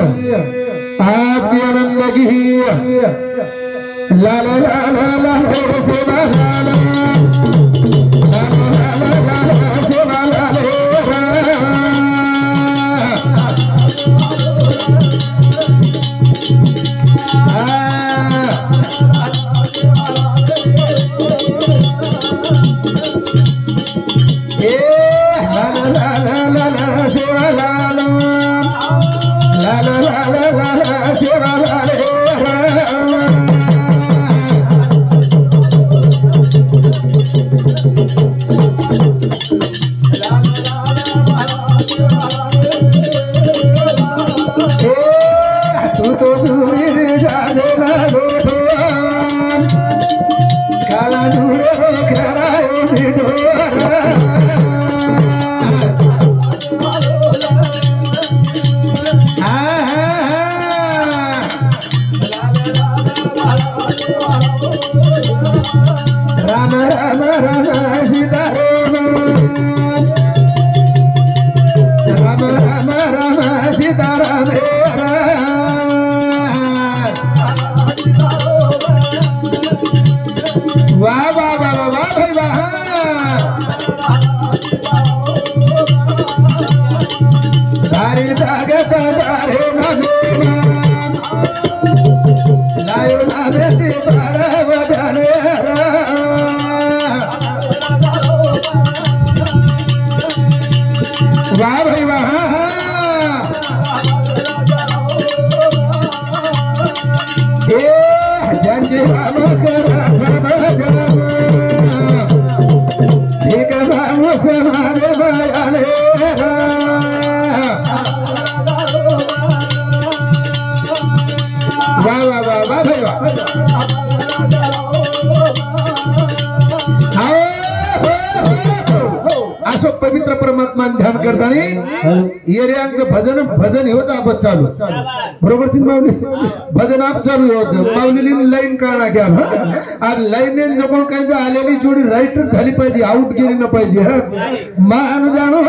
आज की आनंद की लाला लाला लाला असं पवित्र परमात्मा ध्यान करताना येऱ्यांचं भजन भजन हेच आपण चालू बरोबर माऊली भजन आप चालू हेच माऊलीने लाईन काढला घ्या आज लाईन जवळ काही जर आलेली जोडी राईटर झाली पाहिजे आउट गेली न पाहिजे हा मान जाणो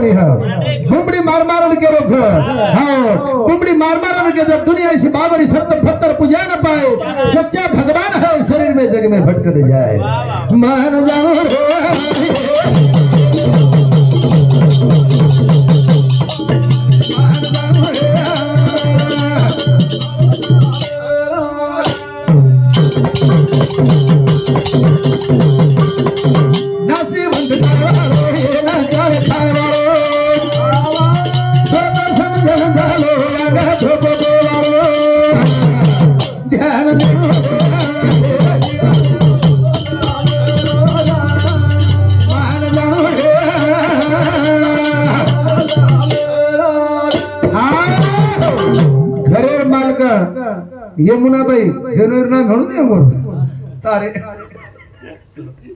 कोणी हा। बुमडी मार मारण केरोच हो। बुमडी मार मारण के जब दुनिया इसी बाबरी सत्य पत्थर पूजा न पाए सच्चा भगवान है शरीर में जग में भटकते जाए। मान जाओ यमुनाबाई घेणार ना म्हणून तारे.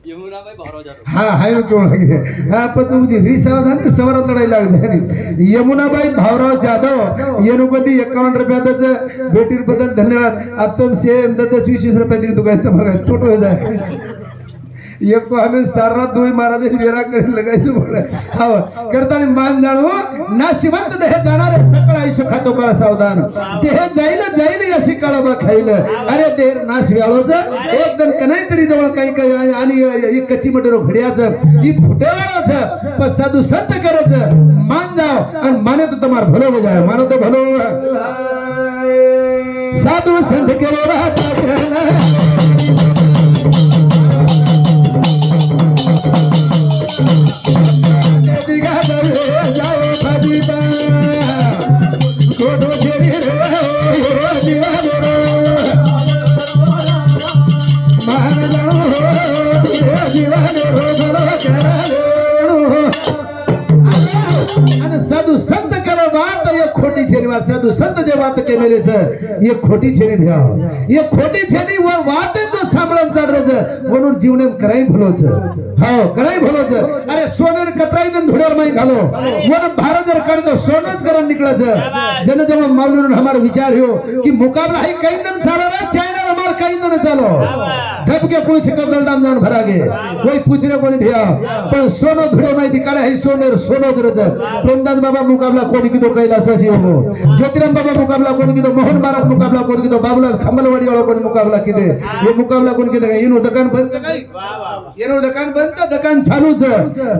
यमुनाबाई भावराव जाधव हा हाय केवळ हा पण तुमची री सेवा झाली सवरात लढाई लागली यमुनाबाई भावराव जाधव येनुकंदी एकावन्न रुपयाचं भेटीरबद्दल धन्यवाद. आप तुम से दस वीस वीस रुपये दिली तुका बघा हो जाय एक तो आम्ही सारा दोई महाराज वेरा करेल लगायचं बोल हा करताना मान जाणू ना शिवंत देह जाणारे सकळ आयुष्य खातो करा सावधान. देह जाईल जाईल अशी काळबा खाईल. अरे देर नाश व्याळोच एक जण कनाई तरी जवळ काही काही आणि कच्ची मटेरो घड्याचं ही फुटेवाळाच पण साधू संत करच मान जाव आणि माने तो तुम्हाला भलो हो जाय मानो तो भलो हो साधू संत केलो सेवा साधू संत जे वात के मेलेच ये खोटी छेनी भ्या ये खोटी छेनी व वात तो सांभळून चालरेच वनूर जीवने कराई भलोच हो कराई भलोच अरे सोनं कतराई दिन धुड्यावर माई घालो वन भारत जर काढतो सोनच करून निकळच जन जेव्हा माऊलीनं हमारा विचार हो कि मुकाबला ही कई दिन चालो रे चाइना हमार कई दिन चालो धप के कोई से कदल दाम जान भरा गे कोई पूछ रे कोणी भ्या पण सोनो धुडे माहिती काढे हे सोनेर सोनो धरच प्रेमदास बाबा मुकाबला कोणी किदो कैलासवासी हो ज्योतिराम बाबा मुकाबला कोणी किदो मोहन महाराज मुकाबला कोणी किदो बाबूलाल खंबलवाडी वाला कोणी मुकाबला किदे हे मुकाबला कोणी किदे येनो दुकान बंद काय? येनो दुकान बंद दुकान चालूच.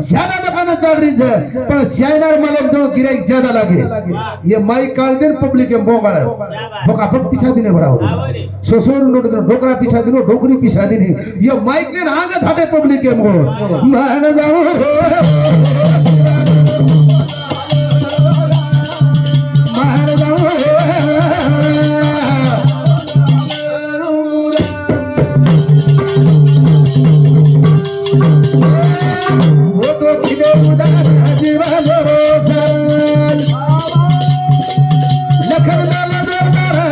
ज्यादा दुकान चाल रही है पण चाइनार मालक दो गिराईक ज्यादा लागे. ये माई काल दिन पब्लिक के बोंगाड़ा बोका पक पिसा दिने बड़ा सोसोर नोट दिन डोकरा पिसा दिनो डोकरी पिसा दिने ये माइक ने आगे धाटे पब्लिक के मो मान जाओ যখন বেলা দরবার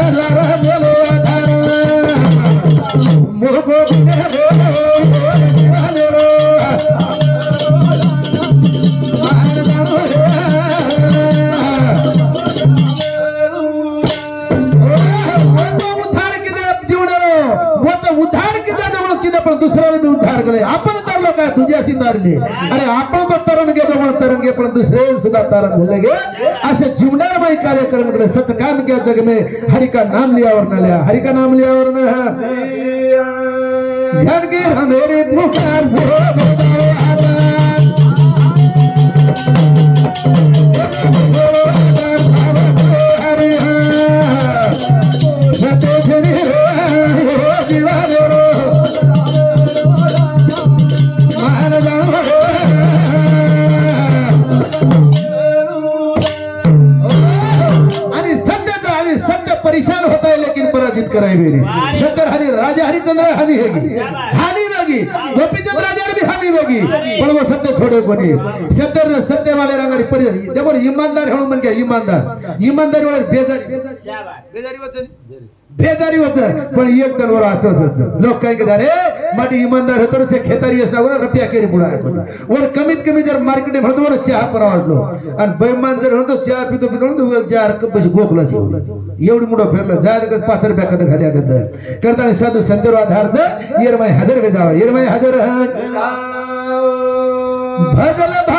आपण तरलो काय तुझे अशी अरे आपण तो तरण गे जवळ तरण गे श्रेय सुधा सुद्धा तरण झाले गे असे जीवनार माई कार्यक्रम केले सच काम के जग में हरि का नाम लिया और न लिया हरि का नाम लिया और न जानकीर हमेरे पुकार से बताओ छोड़े कोणी सत्य सत्य वाले रंगारी परि देखो ईमानदार म्हणून म्हण घ्या इमानदार इमानदारी वाले बेजारी बेजारी वचन बेजारी वचन पण एक टन वर आचच लोक काय कहता रे माटी इमानदार होतो खेतारी असणार रपिया केरी पुढे वर कमीत कमी जर मार्केट म्हणतो वर चहा पर वाटलो आणि बैमान जर म्हणतो चहा पितो पितो चार कप बशी गोखला एवढी मोठं फिरलं जाय पाच रुपया कधी खाली आगत जाय करताना साधू संदर्भ आधारचं येरमाई हजर वेदाव येरमाई हजर Vai, galera!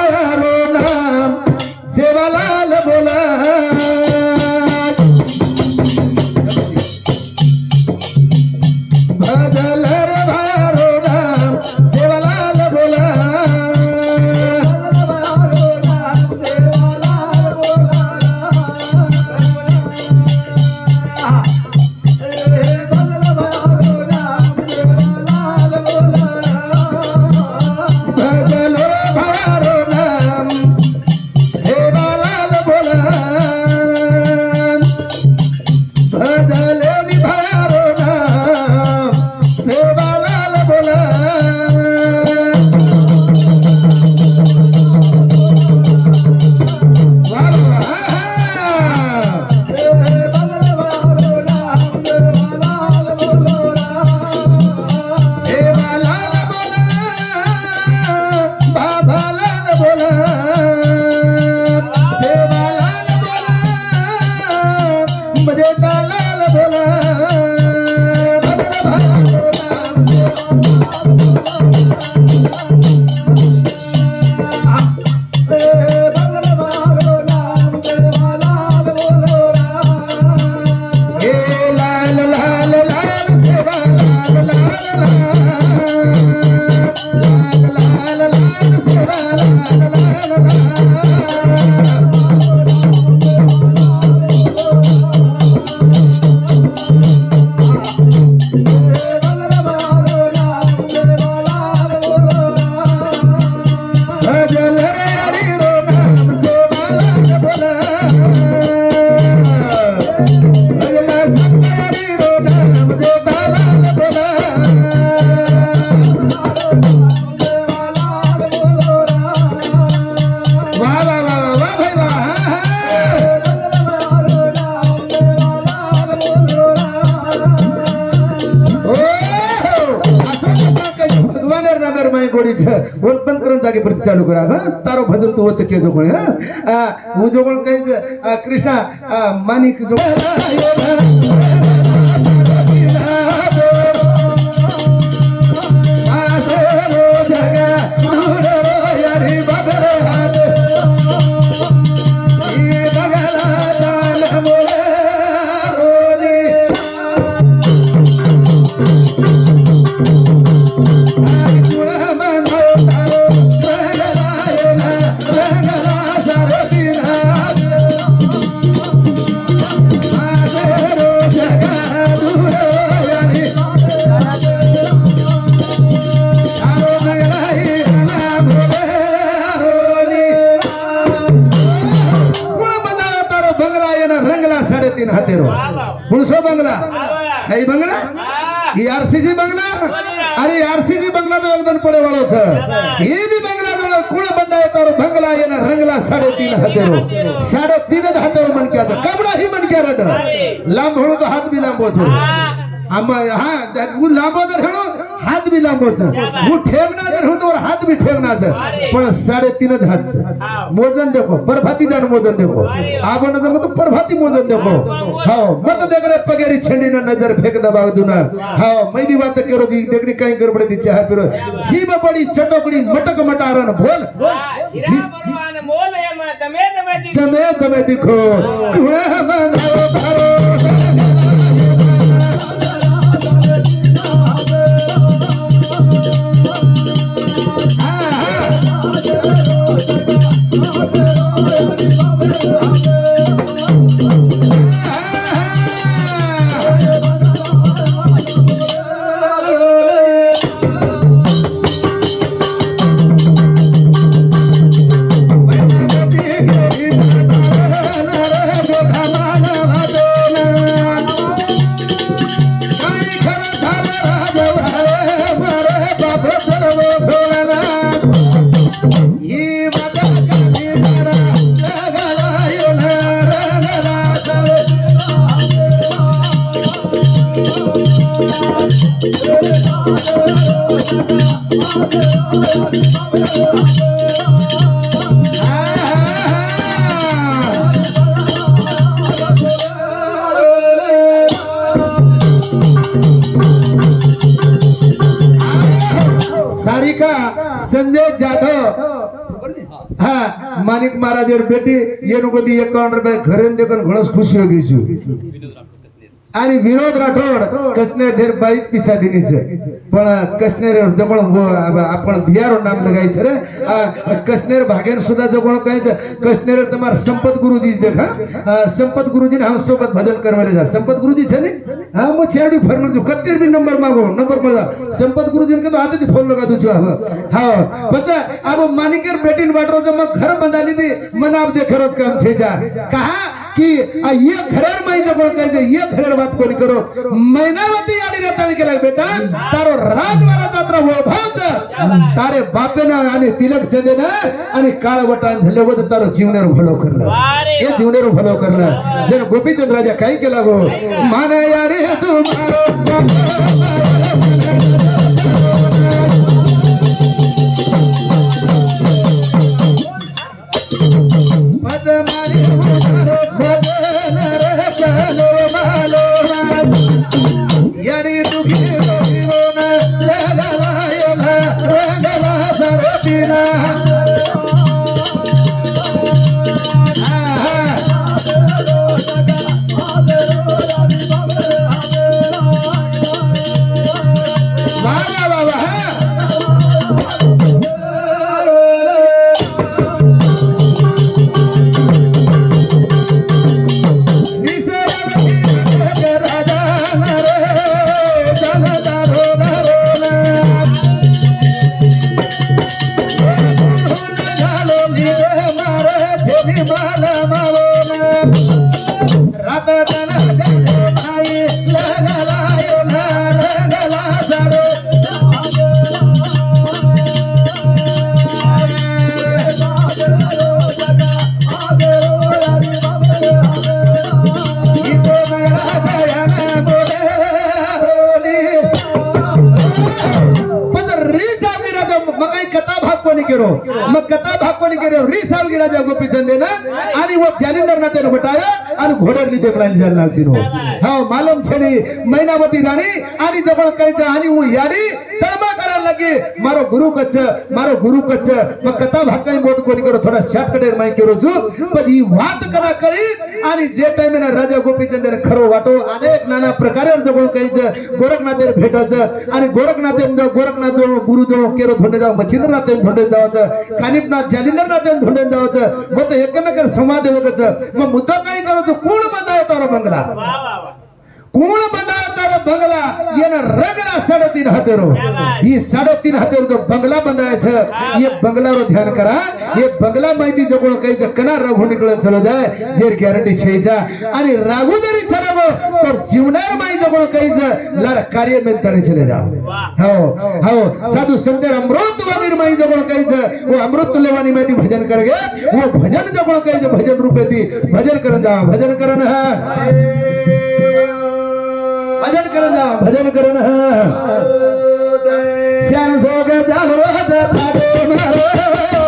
ओन जागे प्रति चालू करा. हा? तारो भजन तो होत के जो हा? जोगळ जो काही कृष्णा मानिक जोगळ. आरसीजी बंगला? अरे आरसीजी बंगला तो योगदान पड़े वालों से ये भी बंगला जो कुल बंदा है तो बंगला ये ना रंगला साढ़े तीन हजारों साढ़े तीन हजारों मन किया था कबड़ा ही मन किया रहता लाम भरो तो हाथ भी लाम बोझ लांबो जर हेळो हात बी लांबोच. मू ठेवना जर होतो हात बी ठेवनाच पण साडेतीनच हात मोजन देखो परभाती जाण मोजन देखो. आपण जर मत परभाती मोजन देखो. हो मत देगडे पगेरी छेंडीन नजर फेक दबाव दुना हो मैं भी बात करो जी देगडी काही गडबड दी चहा पिरो. जीभ बडी चटोकडी मटक मटारन बोल. तमे तमे दिखो कुणा मानव भारो. હા માનિક મહારાજ બેટી એનું બધી એકાવન રૂપિયા ઘરે ને आणि विनोद राठोड कचनेर देर बाईत पिसा छे पण कचनेर जवळ आपण बिहार नाम लगायचं रे. कचनेर भागेन सुद्धा जवळ कायचं. कचनेर तुम्हाला संपत गुरुजी देखा संपत गुरुजी हा सोबत भजन करवायला जा. संपत गुरुजी छे हा मग छेडी फोन जो म्हणजे कत्तेर भी नंबर मागो नंबर मला संपत गुरुजी का तो आता ती फोन लगा तुझ्या हा. पचा अब मानिकेर वाटर जो मग घर बंदाली लीदी मन आप देखरोच काम छे जा. कहा? की ये घरेर मैं जगड़ कह दे ये घरेर बात कोनी करो मैनावती याडी रताने केला बेटा तारो राजवाडा जात्रा हो भाज तारे बापेना आणि तिलक चंदे ना आणि काळवटान झाले होत तारो जीवनेर भलो करलं हे जीवनेर भलो करलं जर गोपीचंद राजा काय केला गो माने याडे तुम्हारो जालिंदर नात्यानं बटाया आणि घोडरली ते म्हणाली जायला लागतील हो हो मालम छेनी मैनावती राणी आणि जवळ कायचं आणि उ याडी तळमा करायला लागे मारो गुरु कच्च मारो गुरु कच्च मग कथा भाग काही बोट कोणी करो थोडा शॉर्टकट माही केलो जू। पण ही वात करा कळी आणि जे टाइम राजा गोपीचंदन खरो वाटो अनेक नाना प्रकारे जवळ काहीच गोरखनाथेर भेटायचं आणि गोरखनाथे गोरखनाथ जवळ गुरु जवळ केरो धोंडे जावं मच्छिंद्रनाथ धोंडे जावायचं कानिपनाथ जालिंदरनाथ धोंडे जावायचं मग ते एकमेकांना संवाद देवकच मग मुद्दा काय करायचं? कोण बंदावतार बंगला? वा वा वा. कोण बंदावतार बंगला? येणं रगला साडेतीन हातेरो. ही साडेतीन हातेरो तो बंगला बंदायचं ये बंगलावर ध्यान करा. ये बंगला माहिती जवळ काही कना राघू निकळत चलो जाय जेर गॅरंटी छेजा आणि राघू जरी चलावं तर जीवनार माही जवळ काही लार कार्य मेलताने चले जाओ हो हो. साधू संत अमृत वाणीर माही जवळ काही वो अमृत लेवानी माहिती भजन कर गे वो भजन जवळ काही भजन रूपे ती भजन करन जा भजन करन हा. भजन करन जा भजन करन सयान सो के जानो हाथ छाडे मारो।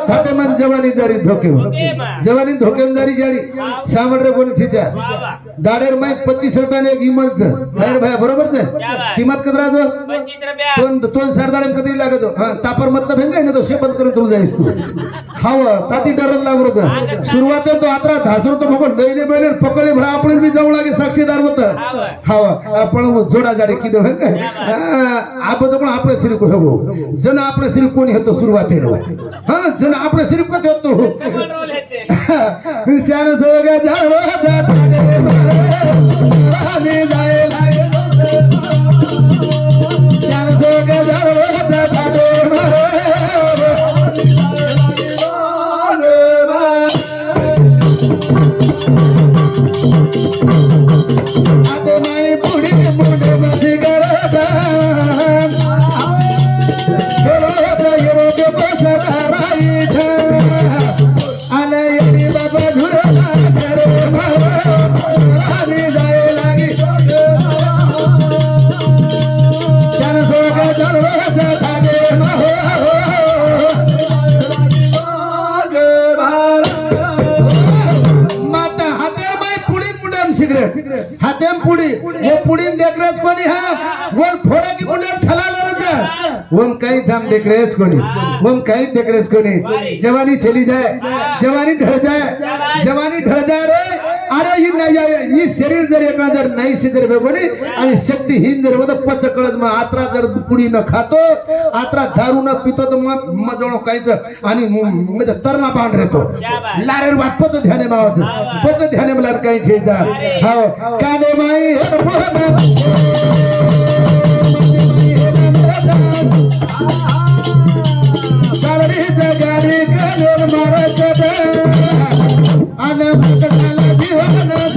सोबत चाल रोज थाटे मन जवानी जारी धोके जवानी धोके जारी जारी सामडरे कोणी छिचा दाडेर माय पच्चीस रुपयाने एक इमलच बाहेर भाया बरोबरच किंमत कदराचो पंचवीस रुपया. दोन दोन सरदाडे कधी लागतो. हा तापर मतलब हेंगा ना तो शेपत करून चलू जाईस तू. हाव ताती डरल लागत सुरुवात तो आत्रा धासर तो मग लईले बैले पकडले भडा आपण बी जाऊ लागे साक्षीदार होत. हाव आपण जोडा जाडे किदो हेंगा आप तो पण आपले सिर को हेगो जन आपले सिर कोणी हेतो सुरुवात हा जन आपले सिर को हेतो डबल रोल येते. श्यान सोगा जावो जाता दे मारे काही कोणी? मग काही देखरेच कोणी? जवानी चली जाए जवानी ढळ जाए जवानी ढळ जाए रे. अरे ही नाही आहे. ही शरीर जर एका जर नाही जर बेगोनी आणि शक्तीहीन जर होतं पच कळत मग आत्रा जर पुडी न खातो आत्रा दारू न पितो तर मग मजवण काहीच आणि म्हणजे तरणा पांढ रेतो लारेर वाट पच ध्याने मावाचं पच ध्याने मला काही छेचा हो. काने माई आणि भटकाला दिवस धोके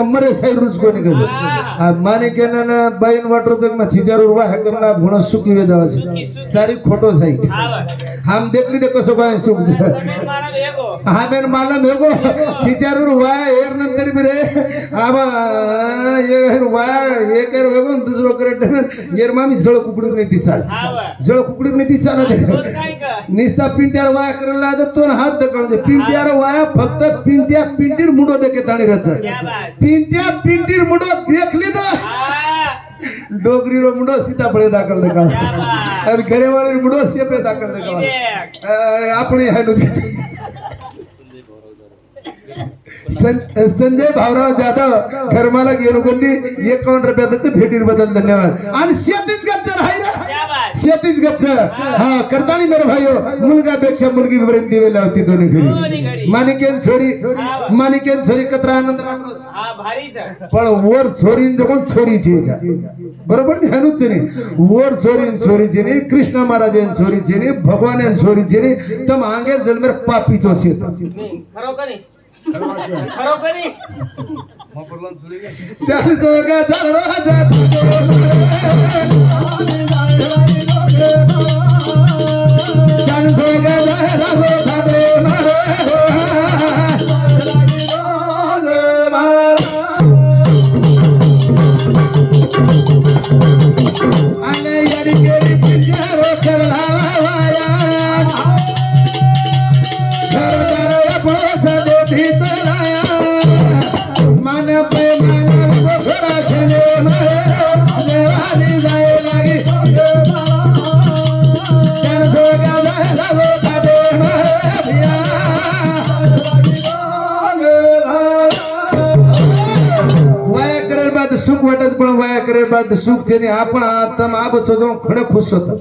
మమ్మరే సై రుచుకొని కదా ఆ మానికేనా బయన్ వాటర్ તો હજાર રૂપિયા હકમના ભૂણો સુકી વેદાળા છે સારી ખોટો સાઈ આમ દેખલી દે કસો ભાઈ સુખ છે હા બેન માલા મેગો હજાર રૂપિયા એર ન કરી બરે આમાં એ રૂપિયા એ કર વેગો દુસરો કરે એર મામી જળ કુકડી નહીં દી ચાલ જળ કુકડી નહીં દી ચાલ નિસ્તા પિંટ્યાર વાયા કરેલા તો હાથ દકાણ દે પિંટ્યાર વાયા ફક્ત પિંટ્યા પિંટીર મૂડો દેખે તાણી રચાય पिंट्या पिंटीर मुडो देखली तर डोगरी रो मुडो सीताफळे दाखल दकाव आणि घरेवाळी मुडो सेपे दाखल देख. आपण संजय भाऊराव जाधव घरमाला घेऊन कोणती एकावन्न रुपयाचं भेटीरबद्दल धन्यवाद. आणि शेतीच गच्च राही ना शेतीच गच्च हा करतानी मेरे भाईयो मुलगापेक्षा मुलगी पर्यंत दिवे लावती दोन्ही घरी. मानिकेन छोरी मानिकेन छोरी कत्रा आनंद पण वर छोरीन जगून छोरीची. बरोबर नाही हानूच नाही. वर छोरीन छोरीची नाही कृष्ण महाराज छोरीची नाही भगवान छोरीची नाही तर आंगेर जन्मेर पापीचो शेत. चाल दोघा दरवाजा चाल दोघा दरवाजा નિમિત્ત સુખ છે ને આપણ તમ આ બસો તો ઘણો ખુશ હતો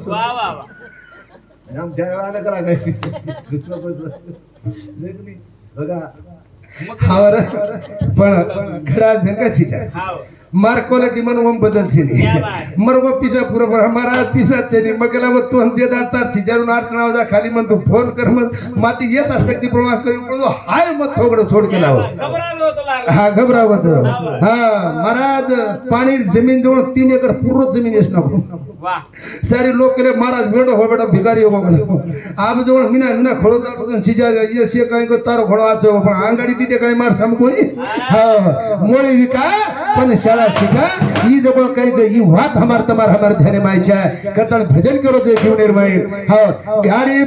આમ ધ્યાન કરા ગઈ ગુસ્સો ગુસ્સો બગા પણ ઘડા ભેગા છે मार्कोला डिमांड वम बदल छिनी मरगो पिसा पुरबर हमारा पिसा छिनी मगला व तू हंते दाता छिजारून अर्चना वजा खाली मन तू फोन कर मत माती येत शक्ती प्रवाह करू पडतो हाय मत सोगड सोड छोड हा। घबरावत हा महाराज पाणी जमीन जवळ तीन एकर पूर्ण जमीन येस नको सारे लोक केले महाराज वेडो हो बेटा भिकारी हो बाबा आप जवळ मिना मिना खळो जातो छिजा तारो खळो आचो हो, पण आंगाडी तिथे काय मार समकोई हा। मोळी शिका. ई जवळ काही जे ई वात हमार तमार हमार ध्याने मायच्या कतन भजन करो जे जीव निर्मय हा. गाडी